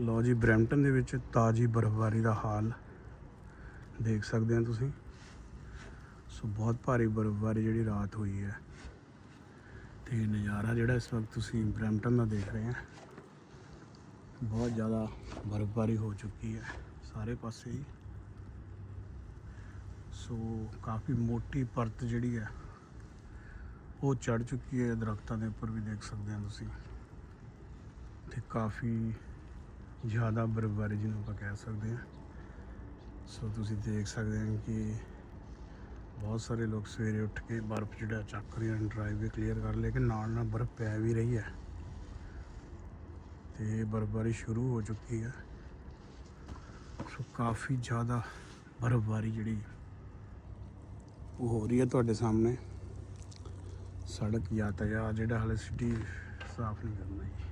ਲੋ ਜੀ, ਬਰੈਂਪਟਨ ਦੇ ਵਿੱਚ ਤਾਜੀ ਬਰਫ਼ਬਾਰੀ ਦਾ ਹਾਲ ਦੇਖ ਸਕਦੇ ਹੋ ਤੁਸੀਂ। ਸੋ ਬਹੁਤ ਭਾਰੀ ਬਰਫ਼ਬਾਰੀ ਜਿਹੜੀ ਰਾਤ ਹੋਈ ਹੈ। ਤੇ ਨਜ਼ਾਰਾ ਜਿਹੜਾ ਇਸ ਵਕਤ ਤੁਸੀਂ ਬਰੈਂਪਟਨ ਦਾ ਦੇਖ ਰਹੇ ਹੋ, ਬਹੁਤ ਜ਼ਿਆਦਾ ਬਰਫ਼ਬਾਰੀ ਹੋ ਚੁੱਕੀ ਹੈ ਸਾਰੇ ਪਾਸੇ ਹੀ। ਸੋ ਕਾਫੀ ਮੋਟੀ ਪਰਤ ਜਿਹੜੀ ਹੈ, ਉਹ ਚੜ ਚੁੱਕੀ ਹੈ। ਦਰਖਤਾਂ ਦੇ ਉੱਪਰ ਵੀ ਦੇਖ ਸਕਦੇ ਹੋ ਤੁਸੀਂ। ਤੇ ਕਾਫੀ ਜ਼ਿਆਦਾ ਬਰਫ਼ਬਾਰੀ ਜਿਹਨੂੰ ਆਪਾਂ ਕਹਿ ਸਕਦੇ ਹਾਂ। ਸੋ ਤੁਸੀਂ ਦੇਖ ਸਕਦੇ ਹੋ ਕਿ ਬਹੁਤ ਸਾਰੇ ਲੋਕ ਸਵੇਰੇ ਉੱਠ ਕੇ ਬਰਫ਼ ਜਿਹੜਾ ਚੱਕ ਰਹੇ ਹਨ ਡਰਾਈਵੇ ਕਲੀਅਰ ਕਰ ਲੇਕਿਨ ਨਾਲ ਨਾਲ ਬਰਫ਼ ਪੈ ਵੀ ਰਹੀ ਹੈ। ਤੇ ਬਰਫ਼ਬਾਰੀ ਸ਼ੁਰੂ ਹੋ ਚੁੱਕੀ ਹੈ। ਸੋ ਕਾਫੀ ਜ਼ਿਆਦਾ ਬਰਫ਼ਬਾਰੀ ਜਿਹੜੀ ਉਹ ਹੋ ਰਹੀ ਹੈ ਤੁਹਾਡੇ ਸਾਹਮਣੇ। ਸੜਕ ਯਾਤਾਯਾਤ ਜਿਹੜਾ ਹਾਲੇ ਸਿਟੀ ਸਾਫ਼ ਨਹੀਂ ਕਰਨਾ ਜੀ।